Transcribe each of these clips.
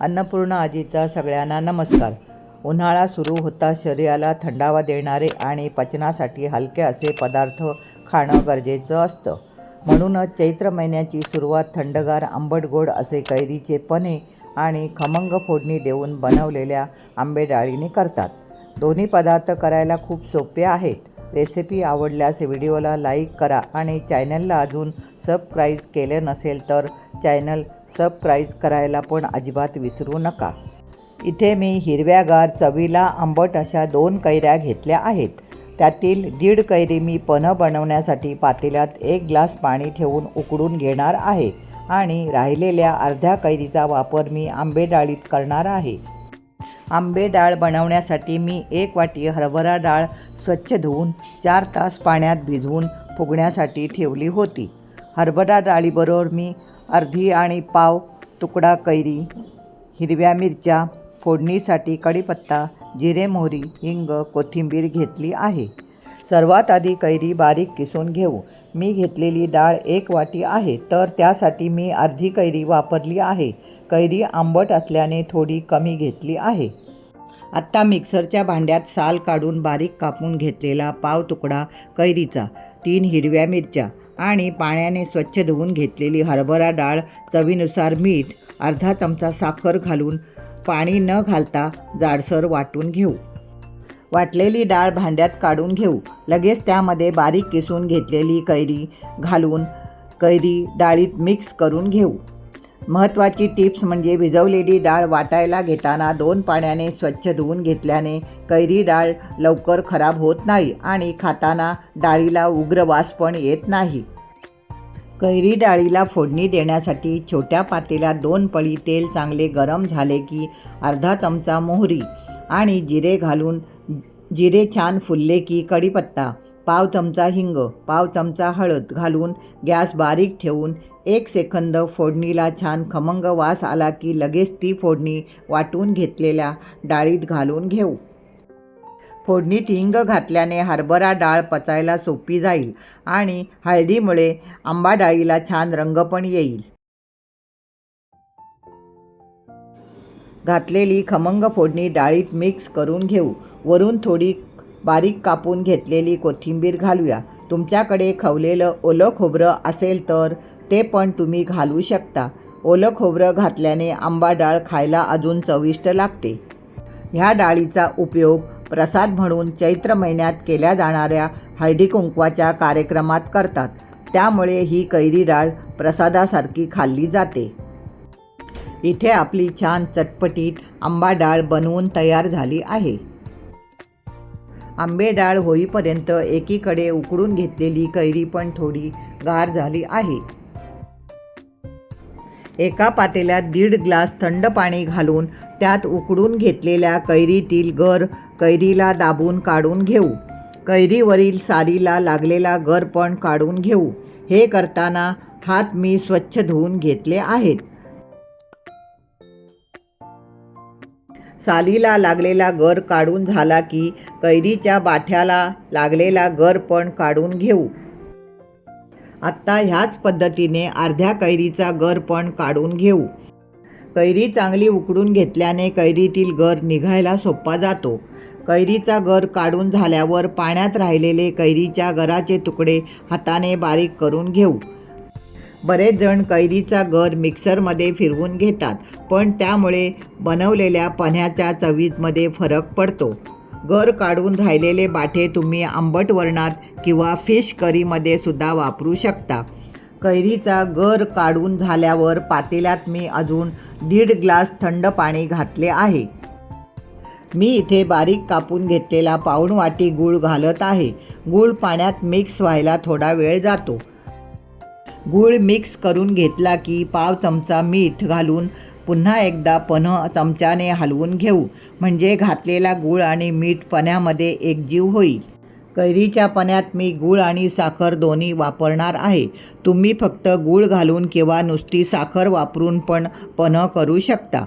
अन्नपूर्णा आजीचा सगळ्यांना नमस्कार. उन्हाळा सुरू होता शरीराला थंडावा देणारे आणि पचनासाठी हलके असे पदार्थ खाणं गरजेचं असतं. म्हणूनच चैत्र महिन्याची सुरुवात थंडगार आंबट गोड असे कैरीचे पने आणि खमंग फोडणी देऊन बनवलेल्या आंबेडाळीने करतात. दोन्ही पदार्थ करायला खूप सोपे आहेत. रेसिपी आवडल्यास व्हिडिओला लाईक करा आणि चॅनलला अजून सबस्क्राईज केले नसेल तर चॅनल सबस्क्राईज करायला पण अजिबात विसरू नका. इथे मी हिरव्यागार चवीला आंबट अशा दोन कैऱ्या घेतल्या आहेत. त्यातील दीड कैरी मी पन्ह बनवण्यासाठी पातेल्यात एक ग्लास पाणी ठेवून उकडून घेणार आहे आणि राहिलेल्या अर्ध्या कैरीचा वापर मी आंबेडाळीत करणार आहे. आंबे डाळ बनवण्यासाठी मी एक वाटी हरभरा डाळ स्वच्छ धुवून चार तास पाण्यात भिजवून फुगण्यासाठी ठेवली होती. हरभरा डाळीबरोबर मी अर्धी आणि पाव तुकडा कैरी हिरव्या मिरच्या फोडणीसाठी कढीपत्ता जिरे मोहरी हिंग कोथिंबीर घेतली आहे. सर्वात आधी कैरी बारीक किसून घेऊ. मी घेतलेली डाळ एक वाटी आहे तर त्यासाठी मी अर्धी कैरी वापरली आहे. कैरी आंबट असल्याने थोडी कमी घेतली आहे. आत्ता मिक्सरच्या भांड्यात साल काढून बारीक कापून घेतलेला पाव तुकडा कैरीचा तीन हिरव्या मिरच्या आणि पाण्याने स्वच्छ धुवून घेतलेली हरभरा डाळ चवीनुसार मीठ अर्धा चमचा साखर घालून पाणी न घालता जाडसर वाटून घेऊ. वाटलेली डाळ भांड्यात काढून घेऊ. लगेच त्यामध्ये बारीक किसून घेतलेली कैरी घालून कैरी डाळीत मिक्स करून घेऊ. महत्त्वाची टिप्स म्हणजे भिजवलेली डाळ वाटायला घेताना दोन पाण्याने स्वच्छ धुवून घेतल्याने कैरी डाळ लवकर खराब होत नाही आणि खाताना डाळीला उग्र वास पण येत नाही. कैरी डाळीला फोडणी देण्यासाठी छोट्या पातेल्यात दोन पळी तेल चांगले गरम झाले की अर्धा चमचा मोहरी आणि जिरे घालून जिरे छान फुलले की कढीपत्ता. पाव चमचा हिंग पाव चमचा हळद घालून गॅस बारीक ठेवून एक सेकंद फोडणीला छान खमंग वास आला की लगेच ती फोडणी वाटून घेतलेल्या डाळीत घालून घेऊ. फोडणीत हिंग घातल्याने हरभरा डाळ पचायला सोपी जाईल आणि हळदीमुळे आंबा डाळीला छान रंग पण येईल. घातलेली खमंग फोडणी डाळीत मिक्स करून घेऊ. वरून थोडी बारीक कापून घेतलेली कोथिंबीर घालूया. तुमच्याकडे खवलेलं ओलं खोबरं असेल तर ते पण तुम्ही घालू शकता. ओलं खोबरं घातल्याने आंबा डाळ खायला अजून चविष्ट लागते. ह्या डाळीचा उपयोग प्रसाद म्हणून चैत्र महिन्यात केल्या जाणाऱ्या हळदी कुंकवाच्या कार्यक्रमात करतात. त्यामुळे ही कैरी डाळ प्रसादासारखी खाल्ली जाते. इथे आपली छान चटपटीत आंबा डाळ बनवून तयार झाली आहे. आंबे डाळ होईपर्यंत एकीकडे उकडून घेतलेली कैरी पण थोडी गार झाली आहे. एका पातेल्यात दीड ग्लास थंड पाणी घालून त्यात उकडून घेतलेल्या कैरीतील गर कैरीला दाबून काढून घेऊ. कैरीवरील सारीला लागलेला गर पण काढून घेऊ. हे करताना हात मी स्वच्छ धुवून घेतले आहेत. सालीला लागलेला गर काढून झाला की कैरीच्या बाठ्याला लागलेला गर पण काढून घेऊ. आत्ता ह्याच पद्धतीने अर्ध्या कैरीचा गर पण काढून घेऊ. कैरी चांगली उकडून घेतल्याने कैरीतील गर निघायला सोपा जातो. कैरीचा गर काढून झाल्यावर पाण्यात राहिलेले कैरीच्या गराचे तुकडे हाताने बारीक करून घेऊ. बरेच जण कैरीचा गर मिक्सरमध्ये फिरवून घेतात पण त्यामुळे बनवलेल्या पन्ह्याच्या चवीमध्ये फरक पडतो. गर काढून राहिलेले बाठे तुम्ही आंबट वरणात किंवा फिश करीमध्ये सुद्धा वापरू शकता. कैरीचा गर काढून झाल्यावर पातेल्यात मी अजून दीड ग्लास थंड पाणी घातले आहे. मी इथे बारीक कापून घेतलेला पाऊण वाटी गूळ घालत आहे. गूळ पाण्यात मिक्स व्हायला थोडा वेळ जातो. गूळ मिक्स करून घेतला की पाव चमचा मीठ घालून पुन्हा एकदा पन्ह चमच्याने हलवून घेऊ. म्हणजे घातलेला गूळ आणि मीठ पण्यामध्ये एकजीव होईल. कैरीच्या पण्यात मी गूळ आणि साखर दोन्ही वापरणार आहे. तुम्ही फक्त गूळ घालून किंवा नुसती साखर वापरून पण पन्ह करू शकता.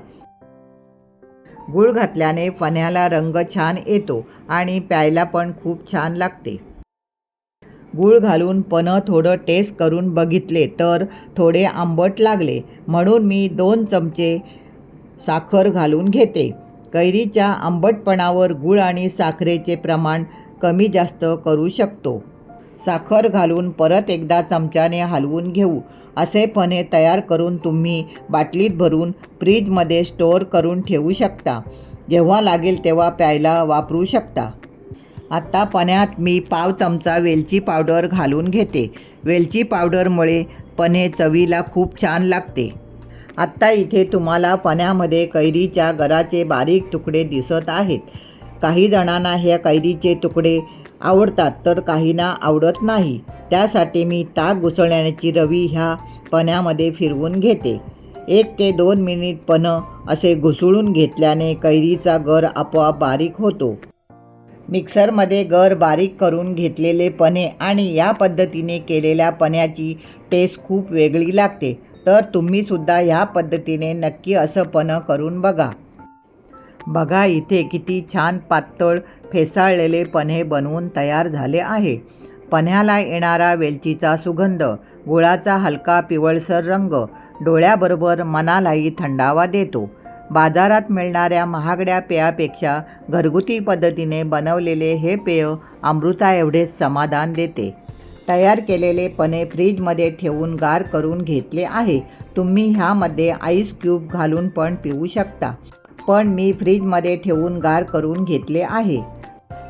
गूळ घातल्याने पण्याला रंग छान येतो आणि प्यायला पण खूप छान लागते. गूळ घालून पनं थोडं टेस्ट करून बघितले तर थोडे आंबट लागले. म्हणून मी दोन चमचे साखर घालून घेते. कैरीच्या आंबटपणावर गूळ आणि साखरेचे प्रमाण कमी जास्त करू शकतो. साखर घालून परत एकदा चमच्याने हलवून घेऊ. असे पणे तयार करून तुम्ही बाटलीत भरून फ्रीजमध्ये स्टोअर करून ठेवू शकता. जेव्हा लागेल तेव्हा प्यायला वापरू शकता. आत्ता पण्यात मी पाव चमचा वेलची पावडर घालून घेते. वेलची पावडरमुळे पणे चवीला खूप छान लागते. आत्ता इथे तुम्हाला पण्यामध्ये कैरीच्या गराचे बारीक तुकडे दिसत आहेत. काही जणांना ह्या कैरीचे तुकडे आवडतात तर काहींना आवडत नाही. त्यासाठी मी ताक घुसळण्याची रवी ह्या पण्यामध्ये फिरवून घेते. एक ते दोन मिनिट पण असे घुसळून घेतल्याने कैरीचा गर आपोआप बारीक होतो. मिक्सरमध्ये गर बारीक करून घेतलेले पने आणि या पद्धतीने केलेल्या पन्याची टेस्ट खूप वेगळी लागते. तर तुम्हीसुद्धा ह्या पद्धतीने नक्की असं पणं करून बघा. बघा इथे किती छान पातळ फेसाळलेले पन्हे बनवून तयार झाले आहे. पन्ह्याला येणारा वेलचीचा सुगंध गुळाचा हलका पिवळसर रंग डोळ्याबरोबर मनालाही थंडावा देतो. बाजारात मिळणाऱ्या महागड्या पेयापेक्षा घरगुती पद्धतीने बनवलेले हे पेय अमृता एवढे समाधान देते. तयार केलेले पने फ्रीजमध्ये ठेवून गार करून घेतले आहे. तुम्ही ह्यामध्ये आईस क्यूब घालून पण पिऊ शकता. पण मी फ्रीजमध्ये ठेवून गार करून घेतले आहे.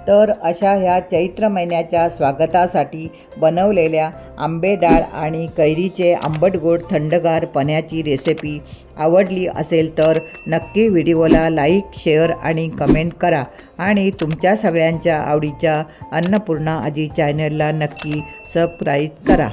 तर अशा ह्या चैत्र महिन्याच्या स्वागतासाठी बनवलेल्या आंबे डाळ आणि कैरीचे आंबट गोड थंडगार पण्याची रेसिपी आवडली असेल तर नक्की व्हिडिओला लाईक शेअर आणि कमेंट करा. आणि तुमच्या सगळ्यांच्या आवडीच्या अन्नपूर्णा आजी चॅनलला नक्की सबस्क्राईब करा.